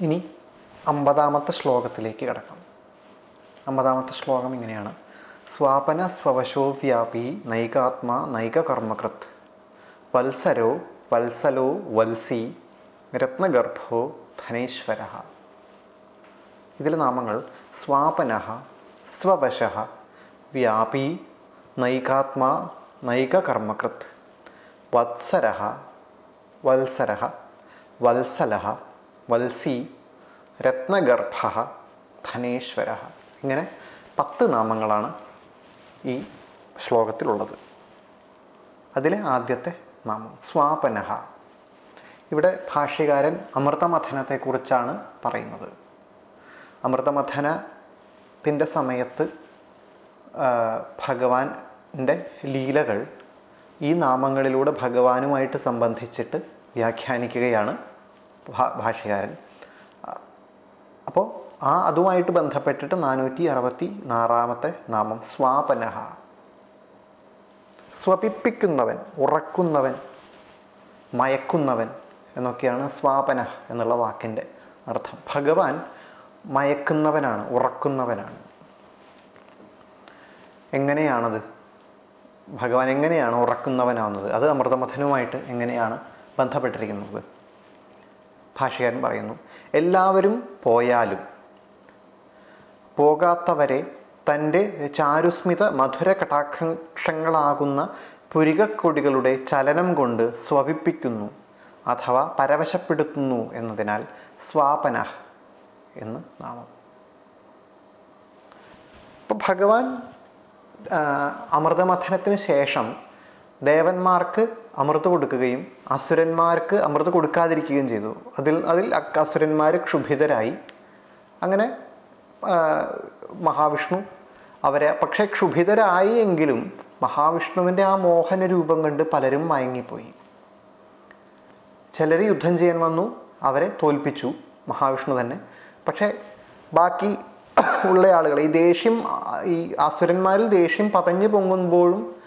ഇനി അമ്പതാമത്തെ ശ്ലോകത്തിലേക്ക് കിടക്കാം. അമ്പതാമത്തെ ശ്ലോകം ഇങ്ങനെയാണ്. സ്വാപന സ്വവശോ വ്യാപി നൈകാത്മ നൈകകർമ്മകൃത്. വത്സരോ വത്സലോ വത്സി രത്നഗർഭോ ധനേശ്വര. ഇതിലെ നാമങ്ങൾ സ്വാപന സ്വവശ വ്യാപി നൈകാത്മ നൈകകർമ്മകൃത്. വത്സര വത്സര വത്സല വത്സി രത്നഗർഭ ധനേശ്വര. ഇങ്ങനെ പത്ത് നാമങ്ങളാണ് ഈ ശ്ലോകത്തിലുള്ളത്. അതിലെ ആദ്യത്തെ നാമം സ്വാപനഹ ഇവിടെ ഭാഷ്യകാരൻ അമൃതമഥനത്തെക്കുറിച്ചാണ് പറയുന്നത്. അമൃതമഥനത്തിന്റെ സമയത്ത് ഭഗവാന്റെ ലീലകൾ ഈ നാമങ്ങളിലൂടെ ഭഗവാനുമായിട്ട് സംബന്ധിച്ചിട്ട് വ്യാഖ്യാനിക്കുകയാണ് ഭാ- ഭാഷ്യകാരൻ അപ്പോൾ ആ അതുമായിട്ട് ബന്ധപ്പെട്ടിട്ട് നാനൂറ്റി അറുപത്തി ആറാമത്തെ നാമം സ്വാപനഹ. സ്വപിപ്പിക്കുന്നവൻ ഉറക്കുന്നവൻ മയക്കുന്നവൻ എന്നൊക്കെയാണ് സ്വാപന എന്നുള്ള വാക്കിന്റെ അർത്ഥം. ഭഗവാൻ മയക്കുന്നവനാണ് ഉറക്കുന്നവനാണ്. എങ്ങനെയാണത്? ഭഗവാൻ എങ്ങനെയാണ് ഉറക്കുന്നവനാവുന്നത്? അത് അമൃതമഥനുമായിട്ട് എങ്ങനെയാണ് ബന്ധപ്പെട്ടിരിക്കുന്നത്? ഭാഷകാരൻ പറയുന്നു എല്ലാവരും പോയാലും പോകാത്തവരെ തന്റെ ചാരുസ്മിത മധുര കടാക്ഷങ്ങളാകുന്ന പുരികക്കൊടികളുടെ ചലനം കൊണ്ട് സ്വപിപ്പിക്കുന്നു അഥവാ പരവശപ്പെടുത്തുന്നു എന്നതിനാൽ സ്വാപന എന്ന് നാമം. അപ്പോൾ ഭഗവാൻ അമൃതമഥനത്തിന് ശേഷം ദേവന്മാർക്ക് അമൃത് കൊടുക്കുകയും അസുരന്മാർക്ക് അമൃത് കൊടുക്കാതിരിക്കുകയും ചെയ്തു. അതിൽ അതിൽ അസുരന്മാർ ക്ഷുഭിതരായി. അങ്ങനെ മഹാവിഷ്ണു അവരെ പക്ഷേ ക്ഷുഭിതരായി എങ്കിലും മഹാവിഷ്ണുവിന്റെ ആ മോഹന രൂപം കണ്ട് പലരും മയങ്ങിപ്പോയി. ചിലർ യുദ്ധം ചെയ്യാൻ വന്നു അവരെ തോൽപ്പിച്ചു മഹാവിഷ്ണു തന്നെ. പക്ഷേ ബാക്കി ഉള്ള ആളുകൾ ഈ ദേഷ്യം ഈ അസുരന്മാരിൽ ദേഷ്യം പതഞ്ഞു പൊങ്ങുമ്പോഴും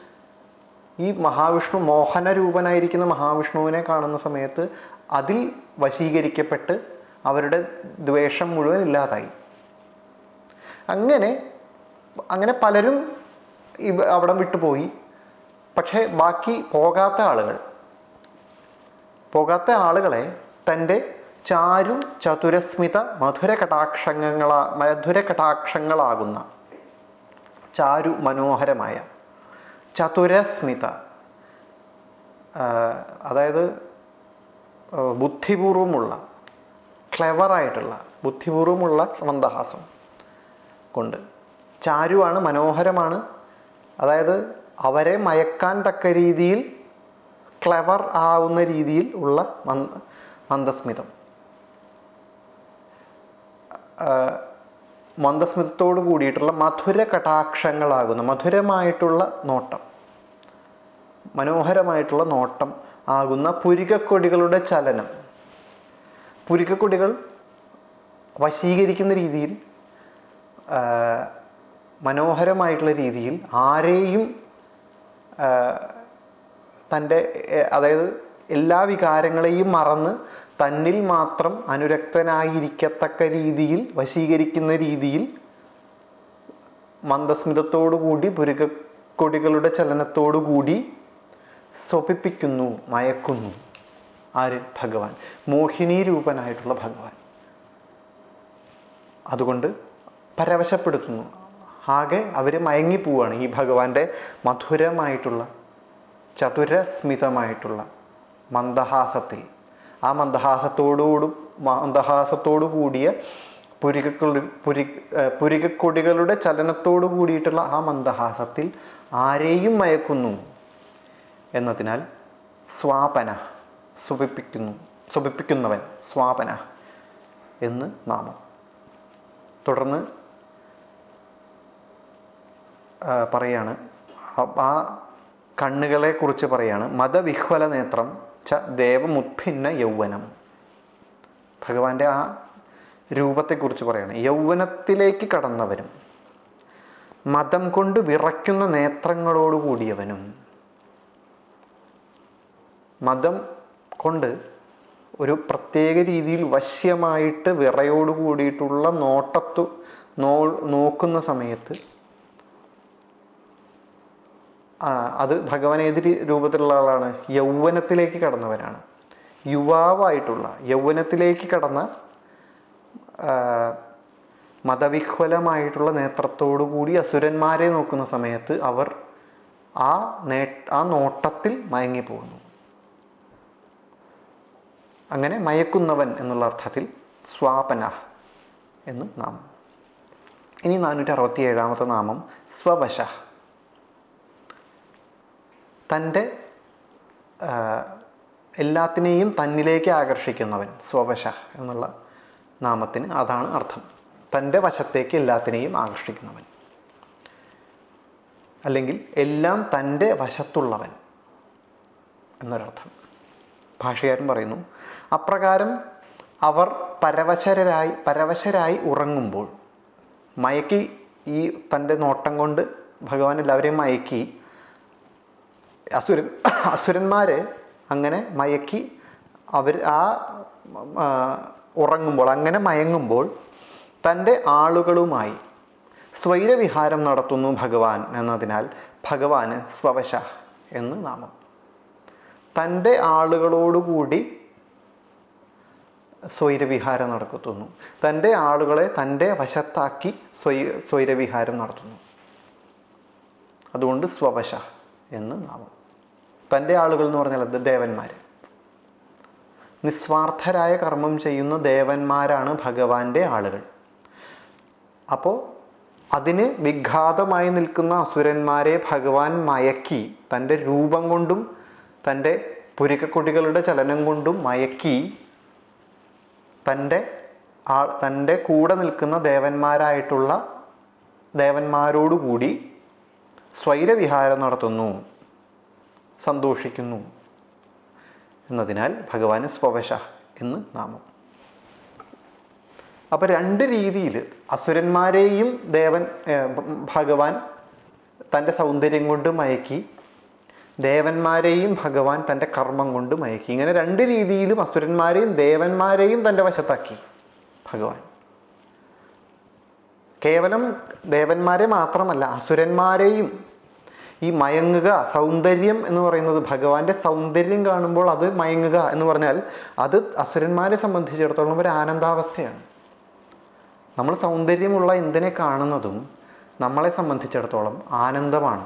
ഈ മഹാവിഷ്ണു മോഹന രൂപനായിരിക്കുന്ന മഹാവിഷ്ണുവിനെ കാണുന്ന സമയത്ത് അതിൽ വശീകരിക്കപ്പെട്ട് അവരുടെ ദ്വേഷം മുഴുവൻ ഇല്ലാതായി. അങ്ങനെ അങ്ങനെ പലരും ഇവ അവിടം വിട്ടുപോയി. പക്ഷേ ബാക്കി പോകാത്ത ആളുകൾ പോകാത്ത ആളുകളെ തന്റെ ചാരു ചതുരസ്മിത മധുര കടാക്ഷങ്ങളാ മധുര കടാക്ഷങ്ങളാകുന്ന ചാരു മനോഹരമായ ചതുരസ്മിത. അതായത് ബുദ്ധിപൂർവമുള്ള ക്ലെവറായിട്ടുള്ള ബുദ്ധിപൂർവമുള്ള മന്ദഹാസം കൊണ്ട്. ചാരുവാണ് മനോഹരമാണ്. അതായത് അവരെ മയക്കാൻ തക്ക രീതിയിൽ ക്ലെവർ ആവുന്ന രീതിയിൽ ഉള്ള മന്ദ മന്ദസ്മിതം. മന്ദസ്മിതത്തോട് കൂടിയിട്ടുള്ള മധുര കടാക്ഷങ്ങളാകുന്ന. മധുരമായിട്ടുള്ള നോട്ടം. മനോഹരമായിട്ടുള്ള നോട്ടം ആകുന്ന പുരികക്കൊടികളുടെ ചലനം. പുരികക്കൊടികൾ വശീകരിക്കുന്ന രീതിയിൽ മനോഹരമായിട്ടുള്ള രീതിയിൽ ആരെയും തന്റെ അതായത് എല്ലാ വികാരങ്ങളെയും മറന്ന് തന്നിൽ മാത്രം അനുരക്തനായിരിക്കത്തക്ക രീതിയിൽ വശീകരിക്കുന്ന രീതിയിൽ മന്ദസ്മിതത്തോടുകൂടി പുരുകക്കൊടികളുടെ ചലനത്തോടുകൂടി സ്വപിപ്പിക്കുന്നു മയക്കുന്നു. ആര്? ഭഗവാൻ. മോഹിനി രൂപനായിട്ടുള്ള ഭഗവാൻ. അതുകൊണ്ട് പരവശപ്പെടുത്തുന്നു. ആകെ അവർ മയങ്ങിപ്പോവാണ് ഈ ഭഗവാന്റെ മധുരമായിട്ടുള്ള ചതുരസ്മിതമായിട്ടുള്ള മന്ദഹാസത്തിൽ. ആ മന്ദഹാസത്തോടുകൂടും മന്ദഹാസത്തോടു കൂടിയ പുരികക്കൊടി പുരി പുരികക്കൊടികളുടെ ചലനത്തോടു കൂടിയിട്ടുള്ള ആ മന്ദഹാസത്തിൽ ആരെയും മയക്കുന്നു എന്നതിനാൽ സ്വാപന സുപിപ്പിക്കുന്നു സുപിപ്പിക്കുന്നവൻ സ്വാപന എന്ന് നാമം. തുടർന്ന് പറയാണ് ആ കണ്ണുകളെ കുറിച്ച് പറയാണ് മതവിഹ്വല നേത്രം ച ദേവമുത്ഭിന്ന യൗവനം. ഭഗവാന്റെ ആ രൂപത്തെക്കുറിച്ച് പറയാണ്. യൗവനത്തിലേക്ക് കടന്നവരും മതം കൊണ്ട് വിറയ്ക്കുന്ന നേത്രങ്ങളോട് കൂടിയവനും മതം കൊണ്ട് ഒരു പ്രത്യേക രീതിയിൽ വശ്യമായിട്ട് വിറയോട് കൂടിയിട്ടുള്ള നോട്ടത്തു നോ നോക്കുന്ന സമയത്ത് അത് ഭഗവാൻ ഏത് രൂപത്തിലുള്ള ആളാണ്? യൗവനത്തിലേക്ക് കടന്നവരാണ്. യുവാവായിട്ടുള്ള യൗവനത്തിലേക്ക് കടന്ന മതവിഹ്വലമായിട്ടുള്ള നേത്രത്തോടു കൂടി അസുരന്മാരെ നോക്കുന്ന സമയത്ത് അവർ ആ നേ ആ നോട്ടത്തിൽ മയങ്ങിപ്പോകുന്നു. അങ്ങനെ മയക്കുന്നവൻ എന്നുള്ള അർത്ഥത്തിൽ സ്വാപന എന്ന് നാമം. ഇനി നാനൂറ്റി അറുപത്തി ഏഴാമത്തെ നാമം സ്വവശ. തന്റെ എല്ലാത്തിനെയും തന്നിലേക്ക് ആകർഷിക്കുന്നവൻ സ്വവശ എന്നുള്ള നാമത്തിന് അതാണ് അർത്ഥം. തന്റെ വശത്തേക്ക് എല്ലാത്തിനെയും ആകർഷിക്കുന്നവൻ. അല്ലെങ്കിൽ എല്ലാം തന്റെ വശത്തുള്ളവൻ എന്നൊരർത്ഥം. ഭാഷകാരൻ പറയുന്നു അപ്രകാരം അവർ പരവശരായി പരവശരായി ഉറങ്ങുമ്പോൾ മയക്കി ഈ തന്റെ നോട്ടം കൊണ്ട് ഭഗവാൻ എല്ലാവരെയും മയക്കി അസുരൻ അസുരന്മാരെ അങ്ങനെ മയക്കി അവർ ആ ഉറങ്ങുമ്പോൾ അങ്ങനെ മയങ്ങുമ്പോൾ തന്റെ ആളുകളുമായി സ്വൈരവിഹാരം നടത്തുന്നു ഭഗവാൻ എന്നതിനാൽ ഭഗവാന് സ്വവശ എന്ന് നാമം. തന്റെ ആളുകളോടുകൂടി സ്വൈരവിഹാരം നടത്തുന്നു തന്റെ ആളുകളെ തന്റെ വശത്താക്കി സ്വൈ സ്വൈരവിഹാരം നടത്തുന്നു. അതുകൊണ്ട് സ്വവശ എന്ന് നാമം. തന്റെ ആളുകൾ എന്ന് പറഞ്ഞാൽ അത് ദേവന്മാർ നിസ്വാർത്ഥരായ കർമ്മം ചെയ്യുന്ന ദേവന്മാരാണ് ഭഗവാന്റെ ആളുകൾ. അപ്പോൾ അതിന് വിഘാതമായി നിൽക്കുന്ന അസുരന്മാരെ ഭഗവാൻ മയക്കി തന്റെ രൂപം കൊണ്ടും തന്റെ പുരിക്കക്കുട്ടികളുടെ ചലനം കൊണ്ടും മയക്കി തന്റെ ആ തന്റെ കൂടെ നിൽക്കുന്ന ദേവന്മാരായിട്ടുള്ള ദേവന്മാരോടുകൂടി സ്വൈരവിഹാരം നടത്തുന്നു. സന്തോഷിക്കുന്നു. എന്നതിനാൽ ഭഗവാന് സ്വവശ എന്ന് നാമം. അപ്പോൾ രണ്ട് രീതിയിൽ അസുരന്മാരെയും ദേവൻ ഭഗവാൻ തന്റെ സൗന്ദര്യം കൊണ്ട് മയക്കി ദേവന്മാരെയും ഭഗവാൻ തന്റെ കർമ്മം കൊണ്ട് മയക്കി. ഇങ്ങനെ രണ്ട് രീതിയിലും അസുരന്മാരെയും ദേവന്മാരെയും തന്റെ വശത്താക്കി ഭഗവാൻ. കേവലം ദേവന്മാരെ മാത്രമല്ല അസുരന്മാരെയും ഈ മയങ്ങുക സൗന്ദര്യം എന്ന് പറയുന്നത് ഭഗവാന്റെ സൗന്ദര്യം കാണുമ്പോൾ അത് മയങ്ങുക എന്ന് പറഞ്ഞാൽ അത് അസുരന്മാരെ സംബന്ധിച്ചിടത്തോളം ഒരു ആനന്ദാവസ്ഥയാണ്. നമ്മൾ സൗന്ദര്യമുള്ള എന്തിനെ കാണുന്നതും നമ്മളെ സംബന്ധിച്ചിടത്തോളം ആനന്ദമാണ്.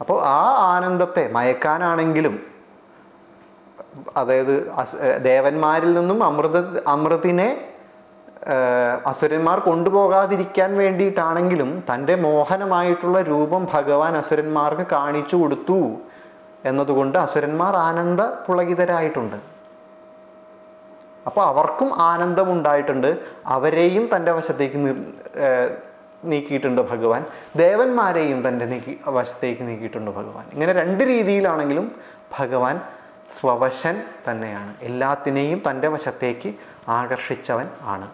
അപ്പോൾ ആ ആനന്ദത്തെ മയക്കാനാണെങ്കിലും അതായത് ദേവന്മാരിൽ നിന്നും അമൃത അമൃതിനെ അസുരന്മാർ കൊണ്ടുപോകാതിരിക്കാൻ വേണ്ടിയിട്ടാണെങ്കിലും തന്റെ മോഹനമായിട്ടുള്ള രൂപം ഭഗവാൻ അസുരന്മാർക്ക് കാണിച്ചു കൊടുത്തു എന്നതുകൊണ്ട് അസുരന്മാർ ആനന്ദ പുളകിതരായിട്ടുണ്ട്. അപ്പോൾ അവർക്കും ആനന്ദമുണ്ടായിട്ടുണ്ട്. അവരെയും തന്റെ വശത്തേക്ക് നീക്കിയിട്ടുണ്ട് ഭഗവാൻ. ദേവന്മാരെയും തന്റെ നീക്കി വശത്തേക്ക് നീക്കിയിട്ടുണ്ട് ഭഗവാൻ. ഇങ്ങനെ രണ്ട് രീതിയിലാണെങ്കിലും ഭഗവാൻ സ്വവശൻ തന്നെയാണ്. എല്ലാത്തിനെയും തന്റെ വശത്തേക്ക് ആകർഷിച്ചവൻ ആണ്.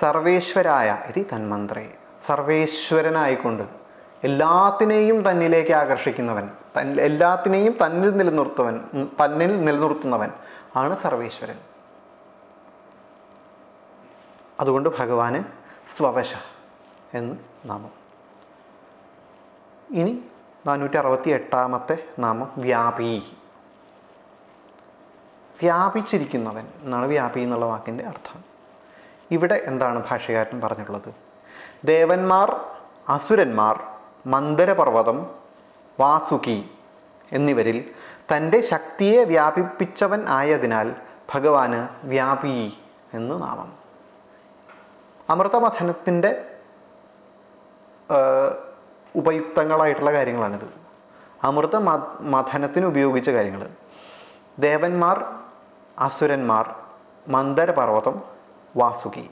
സർവേശ്വരായ ഇതി തന്മന്ത്രേ സർവേശ്വരനായിക്കൊണ്ട് എല്ലാത്തിനെയും തന്നിലേക്ക് ആകർഷിക്കുന്നവൻ തൻ എല്ലാത്തിനെയും തന്നിൽ നിലനിർത്തുവൻ തന്നിൽ നിലനിർത്തുന്നവൻ ആണ് സർവേശ്വരൻ. അതുകൊണ്ട് ഭഗവാന് സ്വവശ എന്ന് നാമം. ഇനി നാനൂറ്റി അറുപത്തി എട്ടാമത്തെ നാമം വ്യാപി. വ്യാപിച്ചിരിക്കുന്നവൻ എന്നാണ് വ്യാപി എന്നുള്ള വാക്കിന്റെ അർത്ഥം. ഇവിടെ എന്താണ് ഭാഷകാരൻ പറഞ്ഞിട്ടുള്ളത്? ദേവന്മാർ അസുരന്മാർ മന്ദരപർവതം വാസുകി എന്നിവരിൽ തന്റെ ശക്തിയെ വ്യാപിപ്പിച്ചവൻ ആയതിനാൽ ഭഗവാന് വ്യാപി എന്ന് നാമം. അമൃതമഥനത്തിന്റെ ഉപയുക്തങ്ങളായിട്ടുള്ള കാര്യങ്ങളാണിത്. അമൃത മഥനത്തിന് ഉപയോഗിച്ച കാര്യങ്ങൾ ദേവന്മാർ അസുരന്മാർ മന്ദരപർവതം വാസുകി.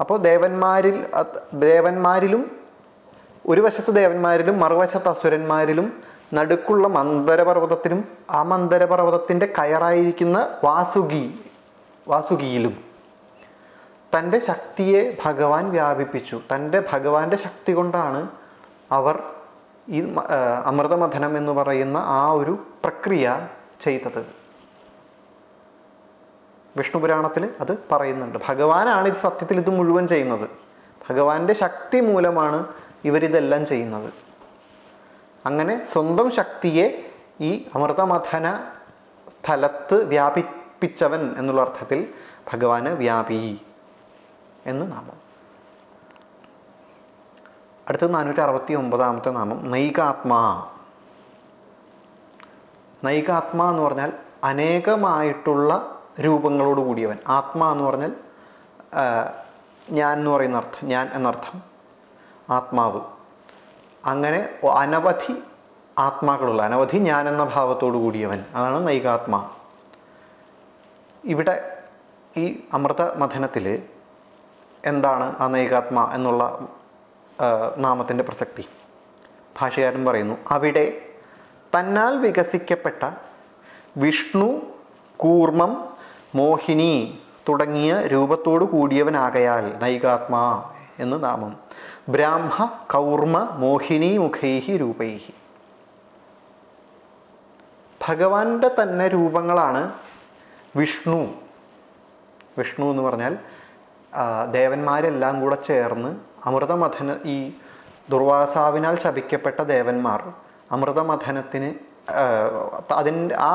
അപ്പോൾ ദേവന്മാരിൽ ദേവന്മാരിലും ഒരു വശത്ത് ദേവന്മാരിലും മറുവശത്ത് അസുരന്മാരിലും നടുക്കുള്ള മന്ദരപർവതത്തിലും ആ മന്ദരപർവതത്തിന്റെ കയറായിരിക്കുന്ന വാസുകി വാസുകിയിലും തന്റെ ശക്തിയെ ഭഗവാൻ വ്യാപിപ്പിച്ചു. തന്റെ ഭഗവാന്റെ ശക്തി കൊണ്ടാണ് അവർ ഈ അമൃതമഥനം എന്ന് പറയുന്ന ആ ഒരു പ്രക്രിയ ചെയ്തത്. വിഷ്ണു പുരാണത്തിൽ അത് പറയുന്നുണ്ട്. ഭഗവാനാണ് ഇത് സത്യത്തിൽ ഇത് മുഴുവൻ ചെയ്യുന്നത്. ഭഗവാന്റെ ശക്തി മൂലമാണ് ഇവരിതെല്ലാം ചെയ്യുന്നത്. അങ്ങനെ സ്വന്തം ശക്തിയെ ഈ അമൃതമഥന സ്ഥലത്ത് വ്യാപിപ്പിച്ചവൻ എന്നുള്ള അർത്ഥത്തിൽ ഭഗവാന് വ്യാപി എന്ന് നാമം. അടുത്തത് നാനൂറ്റി അറുപത്തി ഒമ്പതാമത്തെ നാമം. നൈകാത്മാ. നൈകാത്മാ എന്ന് പറഞ്ഞാൽ അനേകമായിട്ടുള്ള രൂപങ്ങളോട് കൂടിയവൻ. ആത്മാ എന്ന് പറഞ്ഞാൽ ഞാൻ എന്ന് പറയുന്ന അർത്ഥം ഞാൻ എന്നർത്ഥം ആത്മാവ്. അങ്ങനെ അനവധി ആത്മാക്കളുള്ള അനവധി ഞാൻ എന്ന ഭാവത്തോടു കൂടിയവൻ. അതാണ് നൈകാത്മാ. ഇവിടെ ഈ അമൃത മഥനത്തിൽ എന്താണ് ആ നൈകാത്മ എന്നുള്ള നാമത്തിന്റെ പ്രസക്തി. ഭാഷകാരൻ പറയുന്നു അവിടെ തന്നാൽ വികസിക്കപ്പെട്ട വിഷ്ണു കൂർമ്മം മോഹിനി തുടങ്ങിയ രൂപത്തോടു കൂടിയവനാകയാൽ നൈകാത്മാ എന്ന് നാമം. ബ്രാഹ്മ കൗർമ്മ മോഹിനി മുഖൈഹി രൂപൈഹി. ഭഗവാന്റെ തന്നെ രൂപങ്ങളാണ് വിഷ്ണു. വിഷ്ണു എന്ന് പറഞ്ഞാൽ ദേവന്മാരെല്ലാം കൂടെ ചേർന്ന് അമൃതമഥന ഈ ദുർവാസാവിനാൽ ശപിക്കപ്പെട്ട ദേവന്മാർ അമൃതമഥനത്തിന് അതിന് ആ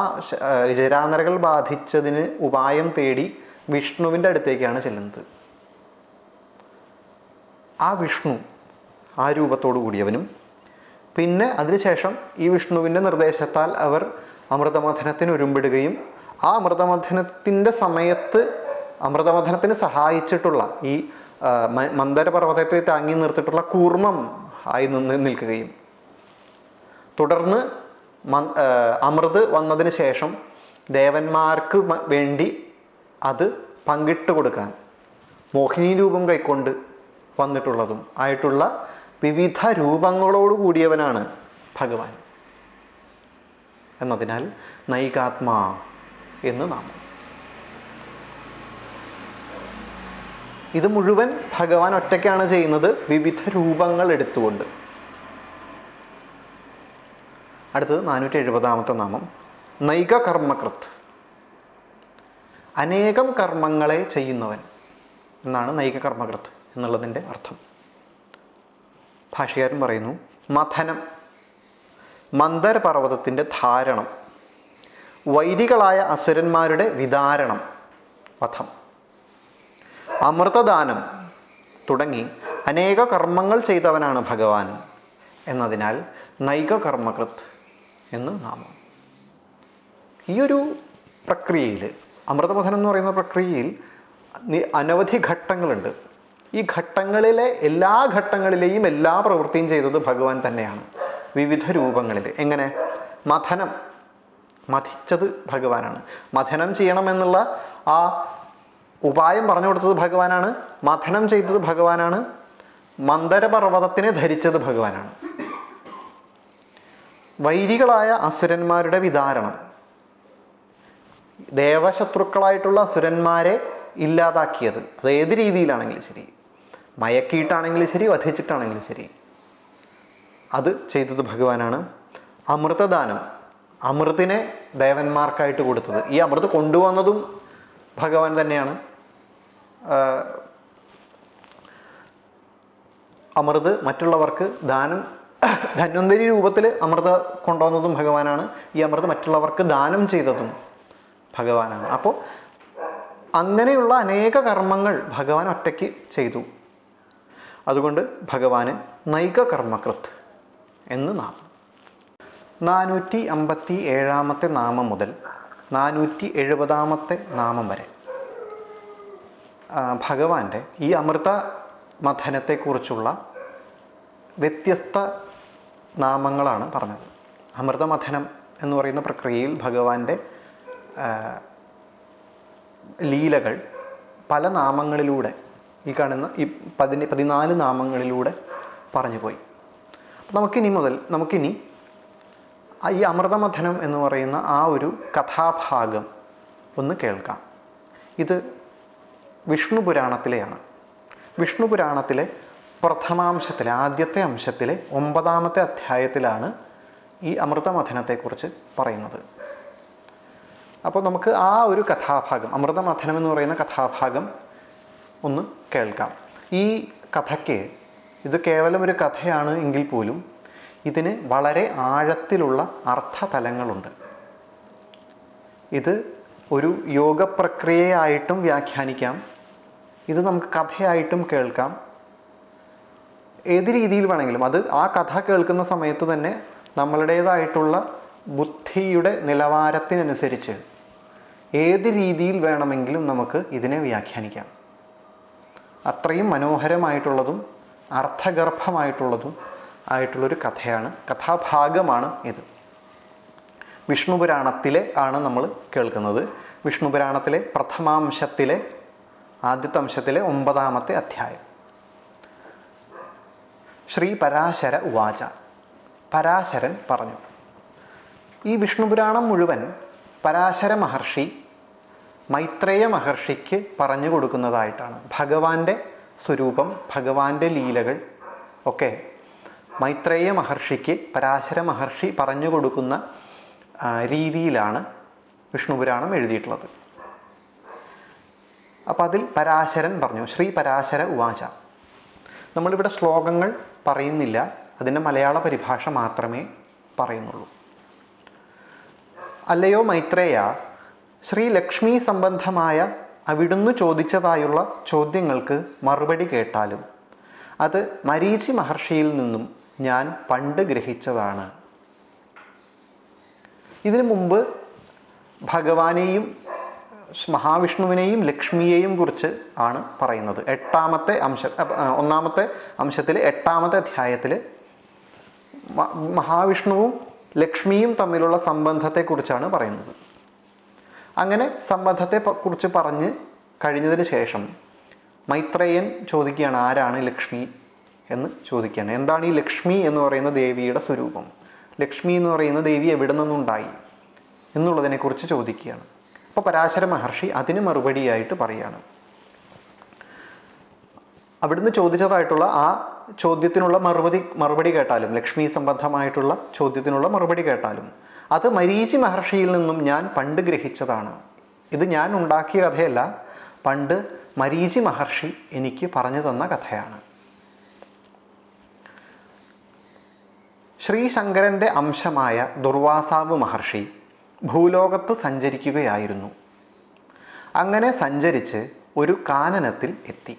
ജരാനരകൾ ബാധിച്ചതിന് ഉപായം തേടി വിഷ്ണുവിന്റെ അടുത്തേക്കാണ് ചെല്ലുന്നത്. ആ വിഷ്ണു ആ രൂപത്തോടു കൂടിയവനും പിന്നെ അതിനുശേഷം ഈ വിഷ്ണുവിന്റെ നിർദ്ദേശത്താൽ അവർ അമൃതമഥനത്തിന് ഒരുമ്പിടുകയും ആ അമൃതമഥനത്തിന്റെ സമയത്ത് അമൃതമഥനത്തിന് സഹായിച്ചിട്ടുള്ള ഈ മന്ദര പർവതത്തെ താങ്ങി നിർത്തിയിട്ടുള്ള കൂർമ്മം ആയി നിന്ന് നിൽക്കുകയും. തുടർന്ന് അമൃത് വന്നതിന് ശേഷം ദേവന്മാർക്ക് വേണ്ടി അത് പങ്കിട്ട് കൊടുക്കാൻ മോഹിനി രൂപം കൈക്കൊണ്ട് വന്നിട്ടുള്ളതും ആയിട്ടുള്ള വിവിധ രൂപങ്ങളോട് കൂടിയവനാണ് ഭഗവാൻ. എന്നതിനാൽ നൈകാത്മാ എന്ന് നാമം. ഇത് മുഴുവൻ ഭഗവാൻ ഒറ്റയ്ക്കാണ് ചെയ്യുന്നത്. വിവിധ രൂപങ്ങൾ എടുത്തുകൊണ്ട്. അടുത്തത് നാനൂറ്റി എഴുപതാമത്തെ നാമം. നൈക കർമ്മകൃത്ത് അനേകം കർമ്മങ്ങളെ ചെയ്യുന്നവൻ എന്നാണ് നൈക കർമ്മകൃത്ത് എന്നുള്ളതിന്റെ അർത്ഥം. ഭാഷകാരൻ പറയുന്നു മഥനം മന്ദർ പർവതത്തിന്റെ ധാരണം വൈദികളായ അസുരന്മാരുടെ വിതാരണം വധം. അമൃതദാനം തുടങ്ങി അനേക കർമ്മങ്ങൾ ചെയ്തവനാണ് ഭഗവാൻ എന്നതിനാൽ നൈകകർമ്മകൃത് എന്ന് നാമം. ഈ ഒരു പ്രക്രിയയിൽ അമൃതമഥനം എന്ന് പറയുന്ന പ്രക്രിയയിൽ അനവധി ഘട്ടങ്ങളുണ്ട്. ഈ ഘട്ടങ്ങളിലെ എല്ലാ ഘട്ടങ്ങളിലെയും എല്ലാ പ്രവൃത്തിയും ചെയ്തത് ഭഗവാൻ തന്നെയാണ്. വിവിധ രൂപങ്ങളിൽ. എങ്ങനെ? മഥനം. മഥിച്ചത് ഭഗവാനാണ്. മഥനം ചെയ്യണമെന്നുള്ള ആ ഉപായം പറഞ്ഞു കൊടുത്തത് ഭഗവാനാണ് മഥനം ചെയ്തത് ഭഗവാനാണ് മന്ദരപർവതത്തിനെ ധരിച്ചത് ഭഗവാനാണ്. വൈരികളായ അസുരന്മാരുടെ വിതാരണം. ദേവശത്രുക്കളായിട്ടുള്ള അസുരന്മാരെ ഇല്ലാതാക്കിയത്. അത് ഏത് രീതിയിലാണെങ്കിലും ശരി. മയക്കിയിട്ടാണെങ്കിലും ശരി വധിച്ചിട്ടാണെങ്കിലും ശരി. അത് ചെയ്തത് ഭഗവാനാണ്. അമൃതദാനം. അമൃതിനെ ദേവന്മാർക്കായിട്ട് കൊടുത്തത്. ഈ അമൃത് കൊണ്ടുവന്നതും ഭഗവാൻ തന്നെയാണ്. അമൃത് മറ്റുള്ളവർക്ക് ദാനം ധന്വന്തരി രൂപത്തിൽ അമൃത കൊണ്ടുവന്നതും ഭഗവാനാണ്. ഈ അമൃത് മറ്റുള്ളവർക്ക് ദാനം ചെയ്തതും ഭഗവാനാണ്. അപ്പോൾ അങ്ങനെയുള്ള അനേക കർമ്മങ്ങൾ ഭഗവാൻ ഒറ്റയ്ക്ക് ചെയ്തു. അതുകൊണ്ട് ഭഗവാന് നൈക കർമ്മകൃത്ത് എന്ന് നാമം. നാനൂറ്റി അമ്പത്തി ഏഴാമത്തെ നാമം മുതൽ നാനൂറ്റി എഴുപതാമത്തെ നാമം വരെ. ഭഗവാന്റെ ഈ അമൃത മഥനത്തെക്കുറിച്ചുള്ള വ്യത്യസ്ത നാമങ്ങളാണ് പറഞ്ഞത്. അമൃതമഥനം എന്ന് പറയുന്ന പ്രക്രിയയിൽ ഭഗവാന്റെ ലീലകൾ പല നാമങ്ങളിലൂടെ ഈ കാണുന്ന ഈ പതിന പതിനാല് നാമങ്ങളിലൂടെ പറഞ്ഞു പോയി നമുക്കിനി മുതൽ നമുക്കിനി ഈ അമൃതമഥനം എന്ന് പറയുന്ന ആ ഒരു കഥാഭാഗം ഒന്ന് കേൾക്കാം. ഇത് വിഷ്ണു പുരാണത്തിലെയാണ്. വിഷ്ണു പുരാണത്തിലെ പ്രഥമാംശത്തിലെ ആദ്യത്തെ അംശത്തിലെ ഒമ്പതാമത്തെ അധ്യായത്തിലാണ് ഈ അമൃതമഥനത്തെക്കുറിച്ച് പറയുന്നത്. അപ്പോൾ നമുക്ക് ആ ഒരു കഥാഭാഗം അമൃതമഥനം എന്ന് പറയുന്ന കഥാഭാഗം ഒന്ന് കേൾക്കാം. ഈ കഥയ്ക്ക് ഇത് കേവലം ഒരു കഥയാണ് എങ്കിൽ പോലും ഇതിന് വളരെ ആഴത്തിലുള്ള അർത്ഥതലങ്ങളുണ്ട്. ഇത് ഒരു യോഗ പ്രക്രിയയായിട്ടും വ്യാഖ്യാനിക്കാം. ഇത് നമുക്ക് കഥയായിട്ടും കേൾക്കാം. ഏത് രീതിയിൽ വേണമെങ്കിലും. അത് ആ കഥ കേൾക്കുന്ന സമയത്ത് തന്നെ നമ്മളുടേതായിട്ടുള്ള ബുദ്ധിയുടെ നിലവാരത്തിനനുസരിച്ച് ഏത് രീതിയിൽ വേണമെങ്കിലും നമുക്ക് ഇതിനെ വ്യാഖ്യാനിക്കാം. അത്രയും മനോഹരമായിട്ടുള്ളതും അർത്ഥഗർഭമായിട്ടുള്ളതും ആയിട്ടുള്ളൊരു കഥയാണ് കഥാഭാഗമാണ് ഇത്. വിഷ്ണുപുരാണത്തിലെ ആണ് നമ്മൾ കേൾക്കുന്നത്. വിഷ്ണുപുരാണത്തിലെ പ്രഥമാംശത്തിലെ ആദ്യത്തെ അംശത്തിലെ ഒമ്പതാമത്തെ അധ്യായം. ശ്രീ പരാശര ഉവാച പരാശരൻ പറഞ്ഞു ഈ വിഷ്ണുപുരാണം മുഴുവൻ പരാശര മഹർഷി മൈത്രേയ മഹർഷിക്ക് പറഞ്ഞു കൊടുക്കുന്നതായിട്ടാണ്. ഭഗവാന്റെ സ്വരൂപം ഭഗവാന്റെ ലീലകൾ ഒക്കെ മൈത്രേയ മഹർഷിക്ക് പരാശര മഹർഷി പറഞ്ഞു കൊടുക്കുന്ന രീതിയിലാണ് വിഷ്ണുപുരാണം എഴുതിയിട്ടുള്ളത്. അപ്പം അതിൽ പരാശരൻ പറഞ്ഞു ശ്രീ പരാശര ഉവാച. നമ്മളിവിടെ ശ്ലോകങ്ങൾ പറയുന്നില്ല അതിന്റെ മലയാള പരിഭാഷ മാത്രമേ പറയുന്നുള്ളൂ. അല്ലയോ മൈത്രേയ ശ്രീ ലക്ഷ്മി സംബന്ധമായ അവിടുന്ന് ചോദിച്ചതായുള്ള ചോദ്യങ്ങൾക്ക് മറുപടി കേട്ടാലും അത് മരീചി മഹർഷിയിൽ നിന്നും ഞാൻ പണ്ട് ഗ്രഹിച്ചതാണ്. ഇതിനു മുമ്പ് ഭഗവാനെയും മഹാവിഷ്ണുവിനെയും ലക്ഷ്മിയെയും കുറിച്ച് ആണ് പറയുന്നത്. എട്ടാമത്തെ അംശ ഒന്നാമത്തെ അംശത്തിൽ എട്ടാമത്തെ അധ്യായത്തിൽ മഹാവിഷ്ണുവും ലക്ഷ്മിയും തമ്മിലുള്ള സംബന്ധത്തെക്കുറിച്ചാണ് പറയുന്നത്. അങ്ങനെ സംബന്ധത്തെ കുറിച്ച് പറഞ്ഞ് കഴിഞ്ഞതിന് ശേഷം മൈത്രേയൻ ചോദിക്കുകയാണ് ആരാണ് ലക്ഷ്മി? എന്ന് ചോദിക്കുകയാണ്. എന്താണ് ഈ ലക്ഷ്മി എന്ന് പറയുന്ന ദേവിയുടെ സ്വരൂപം? ലക്ഷ്മി എന്ന് പറയുന്ന ദേവി എവിടെ നിന്നുണ്ടായി? എന്നുള്ളതിനെക്കുറിച്ച് ചോദിക്കുകയാണ്. അപ്പോൾ പരാശര മഹർഷി അതിന് മറുപടിയായിട്ട് പറയാണ്. അവിടുന്ന് ചോദിച്ചതായിട്ടുള്ള ആ ചോദ്യത്തിനുള്ള മറുപടി മറുപടി കേട്ടാലും ലക്ഷ്മി സംബന്ധമായിട്ടുള്ള ചോദ്യത്തിനുള്ള മറുപടി കേട്ടാലും അത് മരീചി മഹർഷിയിൽ നിന്നും ഞാൻ പണ്ട് ഗ്രഹിച്ചതാണ്. ഇത് ഞാൻ ഉണ്ടാക്കിയ കഥയല്ല പണ്ട് മരീചി മഹർഷി എനിക്ക് പറഞ്ഞു തന്ന കഥയാണ്. ശ്രീശങ്കരന്റെ അംശമായ ദുർവാസാവ് മഹർഷി ഭൂലോകത്ത് സഞ്ചരിക്കുകയായിരുന്നു. അങ്ങനെ സഞ്ചരിച്ച് ഒരു കാനനത്തിൽ എത്തി.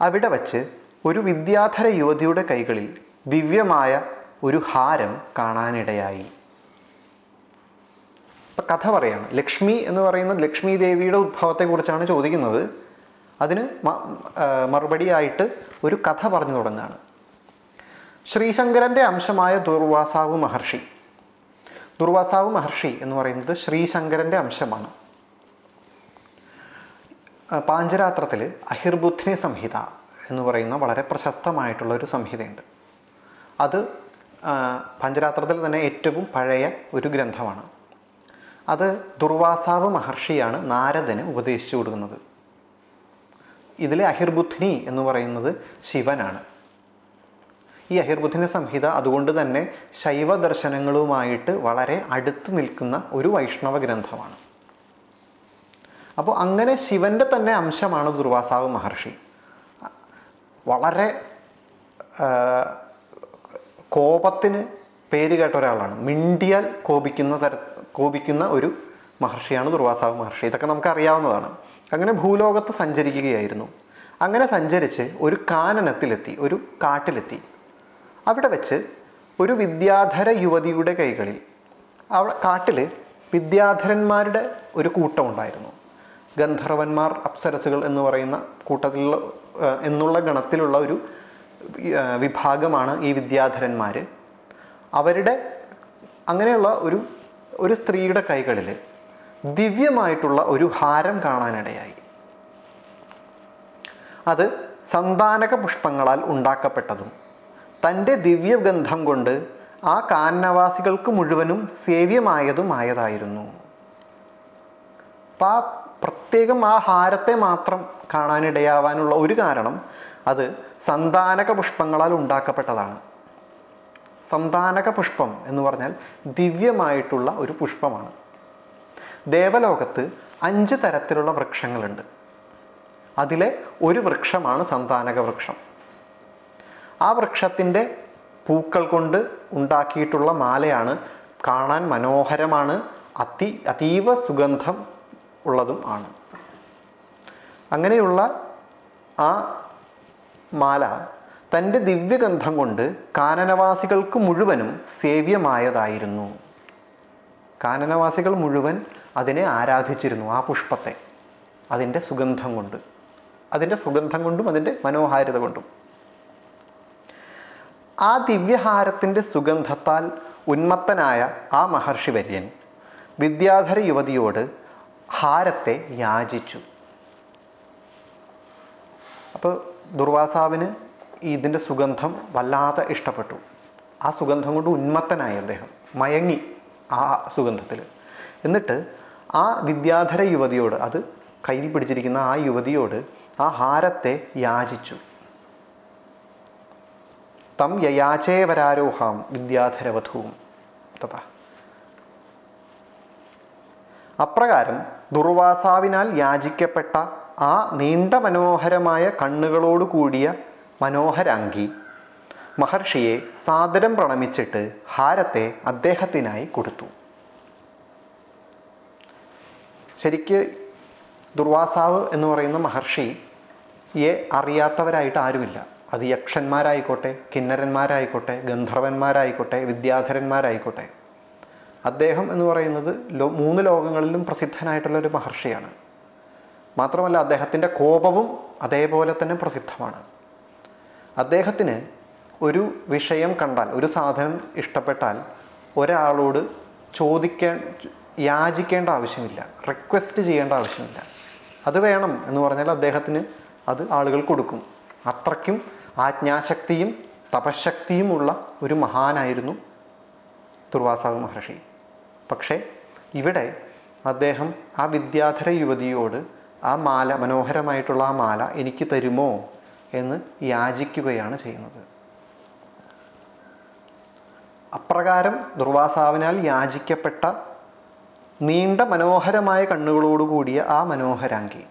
അവിടെ വച്ച് ഒരു വിദ്യാധര യുവതിയുടെ കൈകളിൽ ദിവ്യമായ ഒരു ഹാരം കാണാനിടയായി. ഇപ്പം കഥ പറയാണ്. ലക്ഷ്മി എന്ന് പറയുന്ന ലക്ഷ്മി ദേവിയുടെ ഉദ്ഭവത്തെക്കുറിച്ചാണ് ചോദിക്കുന്നത്. അതിന് മറുപടിയായിട്ട് ഒരു കഥ പറഞ്ഞു തുടങ്ങുകയാണ് ശ്രീശങ്കരന്റെ അംശമായ ദുർവാസാവ് മഹർഷി ദുർവാസാവ് മഹർഷി എന്ന് പറയുന്നത് ശ്രീശങ്കരന്റെ അംശമാണ്. പാഞ്ചരാത്രത്തിൽ അഹിർബുദ്ധിനി സംഹിത എന്ന് പറയുന്ന വളരെ പ്രശസ്തമായിട്ടുള്ള ഒരു സംഹിതയുണ്ട്. അത് പാഞ്ചരാത്രത്തിൽ തന്നെ ഏറ്റവും പഴയ ഒരു ഗ്രന്ഥമാണ്. അത് ദുർവാസാവ് മഹർഷിയാണ് നാരദന് ഉപദേശിച്ചു കൊടുക്കുന്നത്. ഇതിലെ അഹിർബുദ്ധിനി എന്ന് പറയുന്നത് ശിവനാണ്. ഈ അഹിർബുദ്ധിന്റെ സംഹിത അതുകൊണ്ട് തന്നെ ശൈവ ദർശനങ്ങളുമായിട്ട് വളരെ അടുത്ത് നിൽക്കുന്ന ഒരു വൈഷ്ണവ ഗ്രന്ഥമാണ്. അപ്പോൾ അങ്ങനെ ശിവന്റെ തന്നെ അംശമാണ് ദുർവാസാവ് മഹർഷി. വളരെ കോപത്തിന് പേര് കേട്ട ഒരാളാണ്. മിണ്ടിയാൽ കോപിക്കുന്ന തര കോപിക്കുന്ന ഒരു മഹർഷിയാണ് ദുർവാസാവ് മഹർഷി. ഇതൊക്കെ നമുക്ക് അറിയാവുന്നതാണ്. അങ്ങനെ ഭൂലോകത്ത് സഞ്ചരിക്കുകയായിരുന്നു. അങ്ങനെ സഞ്ചരിച്ച് ഒരു കാനനത്തിലെത്തി ഒരു കാട്ടിലെത്തി. അവിടെ വെച്ച് ഒരു വിദ്യാധര യുവതിയുടെ കൈകളിൽ അവിടെ കാട്ടിൽ വിദ്യാധരന്മാരുടെ ഒരു കൂട്ടം ഉണ്ടായിരുന്നു. ഗന്ധർവന്മാർ അപ്സരസുകൾ എന്ന് പറയുന്ന കൂട്ടത്തിലുള്ള എന്നുള്ള ഗണത്തിലുള്ള ഒരു വിഭാഗമാണ് ഈ വിദ്യാധരന്മാർ അവരുടെ അങ്ങനെയുള്ള ഒരു ഒരു സ്ത്രീയുടെ കൈകളിൽ ദിവ്യമായിട്ടുള്ള ഒരു ഹാരം കാണാനിടയായി. അത് സന്താനക പുഷ്പങ്ങളാൽ ഉണ്ടാക്കപ്പെട്ടതും തന്റെ ദിവ്യഗന്ധം കൊണ്ട് ആ കാനവാസികൾക്ക് മുഴുവനും സേവ്യമായതുമായതായിരുന്നു അപ്പം ആ പ്രത്യേകം ആ ഹാരത്തെ മാത്രം കാണാനിടയാവാനുള്ള ഒരു കാരണം അത് സന്താനക പുഷ്പങ്ങളാൽ ഉണ്ടാക്കപ്പെട്ടതാണ്. സന്താനക പുഷ്പം എന്ന് പറഞ്ഞാൽ ദിവ്യമായിട്ടുള്ള ഒരു പുഷ്പമാണ്. ദേവലോകത്ത് അഞ്ച് തരത്തിലുള്ള വൃക്ഷങ്ങളുണ്ട്. അതിലെ ഒരു വൃക്ഷമാണ് സന്താനക വൃക്ഷം. ആ വൃക്ഷത്തിന്റെ പൂക്കൾ കൊണ്ട് ഉണ്ടാക്കിയിട്ടുള്ള മാലയാണ് കാണാൻ മനോഹരമാണ്. അതി അതീവ സുഗന്ധം ഉള്ളതും ആണ്. അങ്ങനെയുള്ള ആ മാല തന്റെ ദിവ്യഗന്ധം കൊണ്ട് കാനനവാസികൾക്ക് മുഴുവനും സേവ്യമായതായിരുന്നു. കാനനവാസികൾ മുഴുവൻ അതിനെ ആരാധിച്ചിരുന്നു ആ പുഷ്പത്തെ അതിന്റെ സുഗന്ധം കൊണ്ട്. അതിന്റെ സുഗന്ധം കൊണ്ടും അതിന്റെ മനോഹാരിത കൊണ്ടും. ആ ദിവ്യഹാരത്തിന്റെ സുഗന്ധത്താൽ ഉന്മത്തനായ ആ മഹർഷി വര്യൻ വിദ്യാധര യുവതിയോട് ഹാരത്തെ യാചിച്ചു. അപ്പോൾ ദുർവാസാവിന് ഇതിന്റെ സുഗന്ധം വല്ലാതെ ഇഷ്ടപ്പെട്ടു. ആ സുഗന്ധം കൊണ്ട് ഉന്മത്തനായി അദ്ദേഹം മയങ്ങി ആ സുഗന്ധത്തിൽ. എന്നിട്ട് ആ വിദ്യാധര യുവതിയോട് അത് കയ്യിൽ പിടിച്ചിരിക്കുന്ന ആ യുവതിയോട് ആ ഹാരത്തെ യാചിച്ചു. തം യയാചേവരാരോഹാം വിദ്യാധരവധൂം തഥ. അപ്രകാരം ദുർവാസാവിനാൽ യാചിക്കപ്പെട്ട ആ നീണ്ട മനോഹരമായ കണ്ണുകളോട് കൂടിയ മനോഹരാംഗി മഹർഷിയെ സാദരം പ്രണമിച്ചിട്ട് ഹാരത്തെ അദ്ദേഹത്തിനായി കൊടുത്തു. ശരിക്ക് ദുർവാസാവ് എന്ന് പറയുന്ന മഹർഷിയെ അറിയാത്തവരായിട്ട് ആരുമില്ല. അത് യക്ഷന്മാരായിക്കോട്ടെ കിന്നരന്മാരായിക്കോട്ടെ ഗന്ധർവന്മാരായിക്കോട്ടെ വിദ്യാധരന്മാരായിക്കോട്ടെ. അദ്ദേഹം എന്ന് പറയുന്നത് ലോ മൂന്ന് ലോകങ്ങളിലും പ്രസിദ്ധനായിട്ടുള്ള ഒരു മഹർഷിയാണ്. മാത്രമല്ല അദ്ദേഹത്തിന്റെ കോപവും അതേപോലെ തന്നെ പ്രസിദ്ധമാണ്. അദ്ദേഹത്തിന് ഒരു വിഷയം കണ്ടാൽ ഒരു സാധനം ഇഷ്ടപ്പെട്ടാൽ ഒരാളോട് ചോദിക്കാൻ യാചിക്കേണ്ട ആവശ്യമില്ല റിക്വസ്റ്റ് ചെയ്യേണ്ട ആവശ്യമില്ല. അത് വേണം എന്ന് പറഞ്ഞാൽ അദ്ദേഹത്തിന് അത് ആളുകൾ കൊടുക്കും. അത്രയ്ക്കും ആജ്ഞാശക്തിയും തപശക്തിയുമുള്ള ഒരു മഹാനായിരുന്നു ദുർവാസാവ് മഹർഷി. പക്ഷേ ഇവിടെ അദ്ദേഹം ആ വിദ്യാധര യുവതിയോട് ആ മാല മനോഹരമായിട്ടുള്ള ആ മാല എനിക്ക് തരുമോ എന്ന് യാചിക്കുകയാണ് ചെയ്യുന്നത്. അപ്രകാരം ദുർവാസാവിനാൽ യാചിക്കപ്പെട്ട നീണ്ട മനോഹരമായ കണ്ണുകളോടുകൂടിയ ആ മനോഹരാംഗി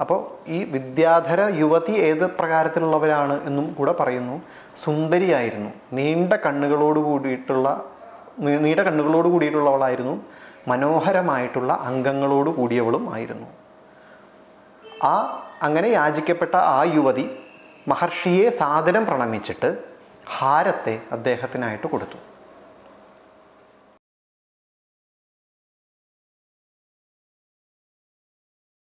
അപ്പോൾ ഈ വിദ്യാധര യുവതി ഏത് പ്രകാരത്തിലുള്ളവരാണ് എന്നും കൂടെ പറയുന്നു. സുന്ദരിയായിരുന്നു. നീണ്ട കണ്ണുകളോട് കൂടിയിട്ടുള്ള നീണ്ട കണ്ണുകളോട് കൂടിയിട്ടുള്ളവളായിരുന്നു. മനോഹരമായിട്ടുള്ള അംഗങ്ങളോട് കൂടിയവളും ആയിരുന്നു. ആ അങ്ങനെ യാചിക്കപ്പെട്ട ആ യുവതി മഹർഷിയെ സാധനം പ്രണമിച്ചിട്ട് ഹാരത്തെ അദ്ദേഹത്തിനായിട്ട് കൊടുത്തു.